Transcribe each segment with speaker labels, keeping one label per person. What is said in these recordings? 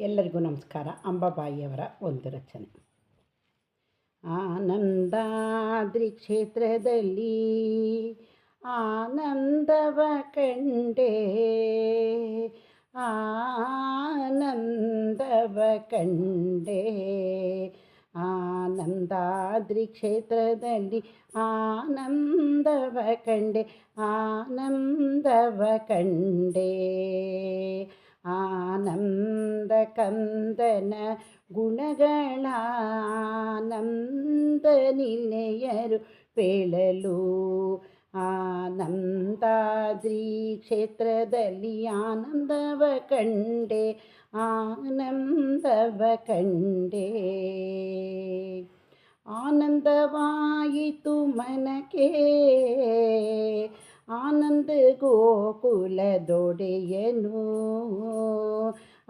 Speaker 1: ಎಲ್ಲರಿಗೂ ನಮಸ್ಕಾರ ಅಂಬಾಬಾಯಿಯವರ ಒಂದು ರಚನೆ ಆನಂದಾದ್ರಿ ಕ್ಷೇತ್ರದಲ್ಲಿ ಆನಂದವ ಕಂಡೆ ಆನಂದವ ಕಂಡೆ ಆನಂದಾದ್ರಿ ಕ್ಷೇತ್ರದಲ್ಲಿ ಆನಂದವ ಕಂಡೆ ಆನಂದವ ಕಂಡೆ ಆನಂದ ಕಂದನ ಗುಣಗಳ ಆನಂದ ನಿಲಯರು ಪೇಳಲು ಆನಂದಾದ್ರಿ ಕ್ಷೇತ್ರದಲ್ಲಿ ಆನಂದವ ಕಂಡೆ ಆನಂದವ ಕಂಡೆ ಆನಂದವಾಯಿತು ಮನಕ್ಕೆ ಆನಂದ ಗೋಕುಲದೊಡೆಯನು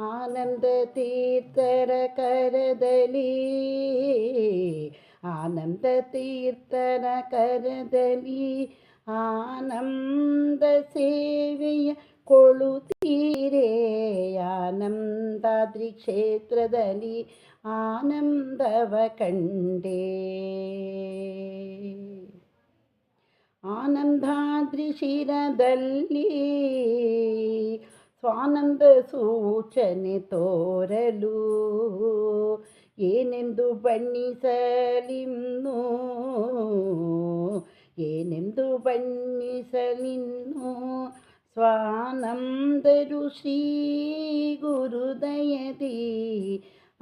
Speaker 1: ಆನಂದ ತೀರ್ಥರ ಕರದಲ್ಲಿ ಆನಂದ ತೀರ್ಥರ ಕರದಲ್ಲಿ ಆನಂದ ಸೇವೆಯ ಕೊಳುತ್ತೀರೇ ಆನಂದಾದ್ರಿ ಕ್ಷೇತ್ರದಲ್ಲಿ ಆನಂದವ ಕಂಡೇ ಆನಂದಾದ್ರಿ ಶಿರದಲ್ಲಿ ಸ್ವಾನಂದ ಸೂಚನೆ ತೋರಲು ಏನೆಂದು ಬಣ್ಣಿಸಲಿನ್ನು ಏನೆಂದು ಬಣ್ಣಿಸಲಿನ್ನು ಸ್ವಾನಂದರು ಶ್ರೀ ಗುರುದಯದಿ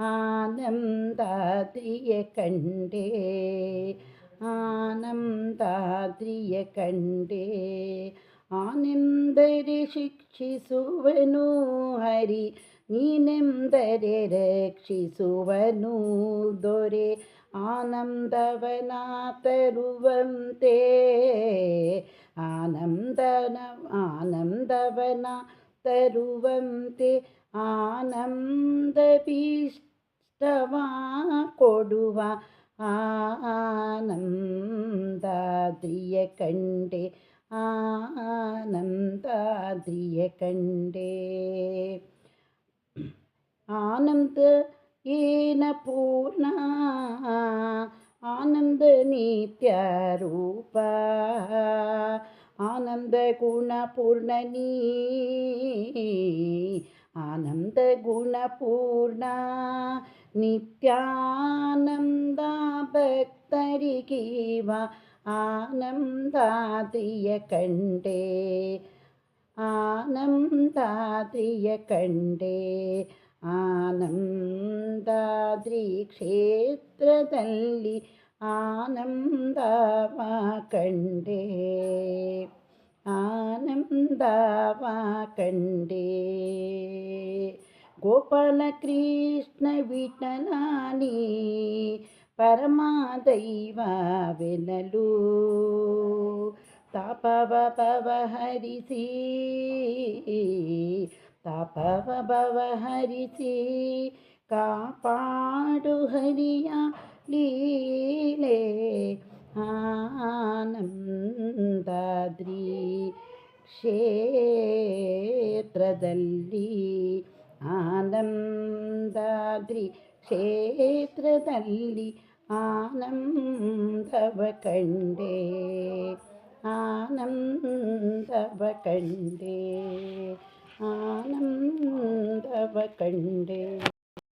Speaker 1: ಆನಂದಾದ್ರಿಯ ಕಂಡೇ ಆನಂದಾದ್ರಿಯ ಕಂಡೇ ಆನೆಂದರೆ ಶಿಕ್ಷಿಸುವನು ಹರಿ ನೀನೆಂದರೆ ರಕ್ಷಿಸುವನು ದೊರೆ ಆನಂದವನ ತರುವಂತೆ ಆನಂದನ ಆನಂದವನ ತರುವಂತೆ ಆನಂದ ಭೀಷ್ಟವ ಕೊಡುವ ஆனந்தாதிய கண்டே ஆனந்தாதிய கண்டே. ஆனந்த ஏன பூர்ணா ஆனந்த நித்யரூப ஆனந்த குணபூர்ணனீ ஆனந்த குணபூர்ணா നിത്യാനന്ദഭക്തരികീവ ആനന്ദാതിയ കണ്ടേ ആനന്ദാതിയ കണ്ടേ ആനന്ദാദ്രി ക്ഷേത്രതല്ലി ആനന്ദവ കണ്ടേ ആനന്ദവ കണ്ടേ. ಆನಂದವ ಕಂಡೆ ಆನಂದವ ಕಂಡೆ ಗೋಪಾಲ ಕೃಷ್ಣ ವಿಠಲಾನಿ ಪರಮಾದೈವವೆನಲು ತಾಪವ ಪವ ಹರಿಸಿ ತಾಪವ ಭವ ಹರಿಸಿ ആനന്ദാദ്രി ക്ഷേത്രതല്ലി ആനന്ദവ കണ്ടേ ആനന്ദവ കണ്ടേ ആനന്ദവ കണ്ടേ